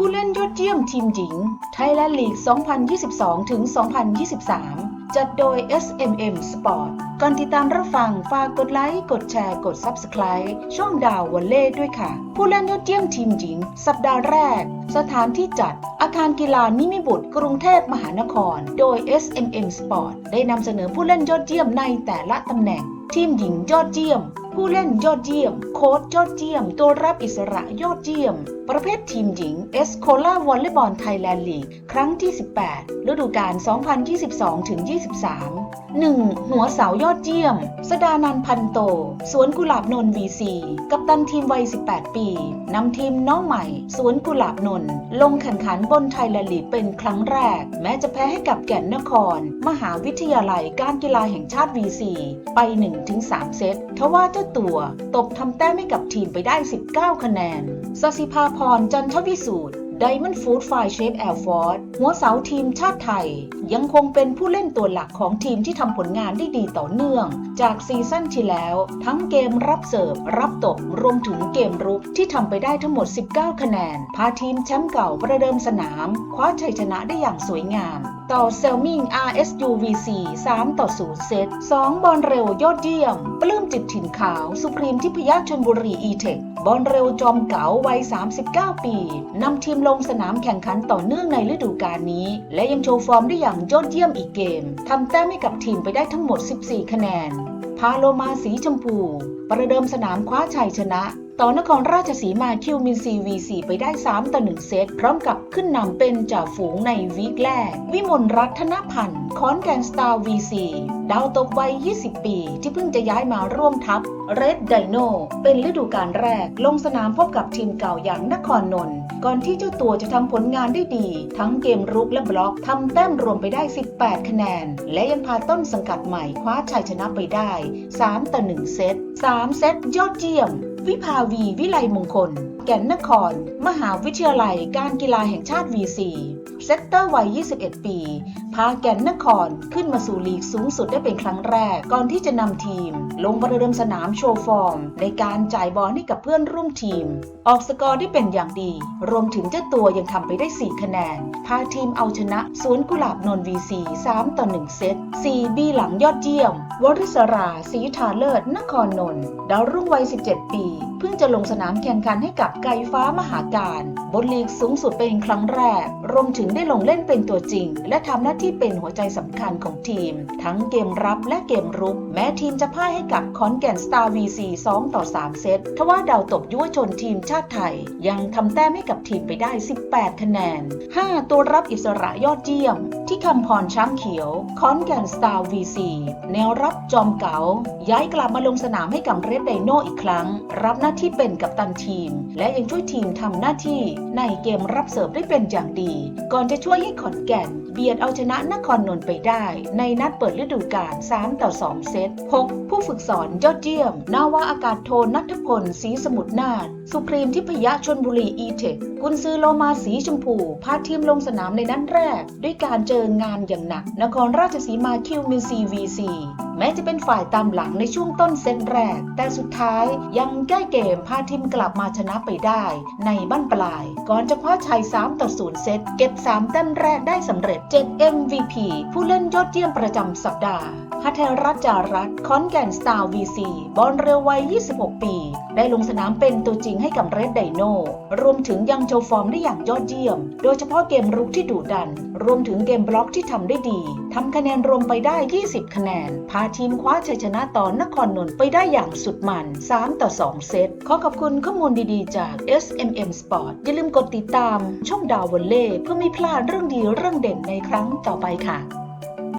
ผู้เล่นยอดเยี่ยมทีมหญิง Thailand League 2022 ถึง 2023 จัดโดย SMM Sport ก่อนติดตามรับฟัง ฝากกดไลค์ กดแชร์ กด Subscribe ช่องดาววอลเล่ด้วยค่ะ ผู้เล่นยอดเยี่ยมทีมหญิง สัปดาห์แรก สถานที่จัด อาคารกีฬานิมิบุตร กรุงเทพมหานคร โดย SMM Sport ได้นำเสนอผู้เล่นยอดเยี่ยมในแต่ละตำแหน่ง ทีมหญิงยอดเยี่ยม ผู้เล่นยอดเยี่ยมโค้ชยอดเยี่ยม ตัวรับอิสระยอดเยี่ยม ประเภททีมหญิงเอสโคลาวอลเลย์บอลไทยแลนด์ลีก ครั้งที่ 18 ฤดูกาล 2022-23 1. หัวเสายอดเยี่ยม สดานันพันโต สวนกุหลาบนนท์ VC กัปตันทีมวัย 18 ปี นำทีมน้องใหม่ สวนกุหลาบนนท์ลงแข่งขันบนไทยแลนด์ลีกเป็นครั้งแรก แม้จะแพ้ให้กับแก่นนคร มหาวิทยาลัยการกีฬาแห่งชาติ VC ไป 1-3 เซต ทว่าเจ้าตัว ตบทำแต้มให้กับทีมไปได้ 19 คะแนนสสิภาพรจันทวิสูตรไดมอนด์ฟู้ดไฟเชฟแอร์ฟอร์ดหัวเสาทีมชาติไทย ยังคงเป็นผู้เล่นตัวหลักของทีมที่ทำผลงานได้ดีต่อเนื่อง จากซีซั่นที่แล้ว ทั้งเกมรับเสิร์ฟ รับตบ รวมถึงเกมรุกที่ทำไปได้ทั้งหมด 19 คะแนน พาทีมแชมป์เก่าประเดิมสนาม คว้าชัยชนะได้อย่างสวยงาม ต่อเซลมิง RSU VC 3ต่อ 0 เซต 2 บอลเร็วยอดเยี่ยม ปลื้มจิตถิ่นขาว สุพรีมทิพยชนบุรี e-tech บอลเร็วจอมเก๋าวัย 39 ปี นำทีมลงสนามแข่งขันต่อเนื่องในฤดูกาลนี้ และยังโชว์ฟอร์มได้อย่างยอดเยี่ยมอีกเกม ทำแต้มให้กับทีมไปได้ทั้งหมด 14 คะแนน พาโลมาสีชมพู ประเดิมสนามคว้าชัยชนะ ต่อนครราชสีมาคิวมินซี VC ไปได้ 3 ต่อ 1 เซต พร้อมกับขึ้นนำเป็นจ่าฝูงในวีคแรก วิมลรัตนพันธ์คอนแกนสตาร์ VC ดาวตบวัย 20 ปี ที่เพิ่งจะย้ายมาร่วมทัพเรดไดโนเป็นฤดูกาลแรก ลงสนามพบกับทีมเก่าอย่างนครนนท์ก่อนที่เจ้าตัวจะทำผลงานได้ดี ทั้งเกมรุกและบล็อกทำแต้มรวมไปได้ 18 คะแนน และยังพาต้นสังกัดใหม่คว้าชัยชนะไปได้ 3 ต่อ 1 เซต 3 เซตยอดเยี่ยม วิภาวีวิไลมงคล แก่นนคร มหาวิทยาลัยการกีฬาแห่งชาติ VC เซตเตอร์วัย 21 ปี พาแก่นนครขึ้นมาสู่ลีกสูงสุดได้เป็นครั้งแรก ก่อนที่จะนำทีม ลงประเดิมสนามโชว์ฟอร์ม ในการจ่ายบอลให้กับเพื่อนร่วมทีม ออกสกอร์ได้เป็นอย่างดี รวมถึงเจ้าตัวยังทำไปได้ 4 คะแนน พาทีมเอาชนะสวนกุหลาบนนท์ VC 3ต่อ 1 เซต 4 บีหลังยอดเยี่ยม วริศราศรีทาเลิศ นครนนท์ ดาวรุ่งวัย 17 ปีเพิ่งจะลงสนามแข่งขันให้กับไก่ฟ้ามหาการบนลีกสูงสุดเป็นครั้งแรก รวมถึงได้ลงเล่นเป็นตัวจริง และทำหน้าที่เป็นหัวใจสำคัญของทีม ทั้งเกมรับและเกมรุก แม้ทีมจะพ่ายให้กับคอนแก่นสตาร์ VC 2ต่อ 3 เซตทว่าดาวตบยุวชนทีมชาติไทย ยังทำแต้มให้กับทีมไปได้ 18 คะแนน 5 ตัวรับอิสระยอดเยี่ยมที่คำพรช้างเขียวคอนแกนสตาร์ VC แนวรับจอมเก๋าย้ายกลับมาลงสนามให้กับเรดไดโนอีกครั้ง รับหน้าที่เป็นกัปตันทีม และยังช่วยทีมทำหน้าที่ในเกมรับเสิร์ฟได้เป็นอย่างดี ก่อนจะช่วยให้ขอนแก่น เบียดเอาชนะนครนนท์ไปได้ ในนัดเปิดฤดูกาล3ต่อ2 เซต 6. ผู้ฝึกสอนยอดเยี่ยม นาวาอากาศโทนัทพลศรีสมุทรนาถสุพรีมทิพยชนบุรี e-tech กุนซือโลมาสีชมพูพาทีมลงสนามในนัดแรก ด้วยการเจอองานอย่างหนัก นครราชสีมาคิวมินซี VC แม้จะเป็นฝ่ายตามหลังในช่วงต้นเซตแรก แต่สุดท้ายยังแก้เกมพาทีมกลับมาชนะไปได้ในบ้านปลาย ก่อนจะคว้าชัย 3 ต่อ 0 เซต เก็บ 3 แต้มแรกได้สำเร็จ 7 MVP ผู้เล่นยอดเยี่ยมประจำสัปดาห์ฮัทเทรัตจารัตคอนแก่นสตาร์ VC บอลเร็ววัย 26 ปี ได้ลงสนามเป็นตัวจริงให้กับเรดไดโนรวมถึงยังโชว์ฟอร์มได้อย่างยอดเยี่ยม โดยเฉพาะเกมรุกที่ดุดัน รวมถึงเกมบล็อกที่ทำได้ดีทำคะแนนรวมไปได้ 20 คะแนน พาทีมคว้าชัยชนะต่อนครนนท์ไปได้อย่างสุดมัน 3 ต่อ 2 เซต ขอขอบคุณข้อมูลดีๆ จาก SMM Sport อย่าลืมกดติดตามช่องดาววอลเล่เพื่อไม่พลาดเรื่องดีเรื่องเด่นในครั้งต่อไปค่ะ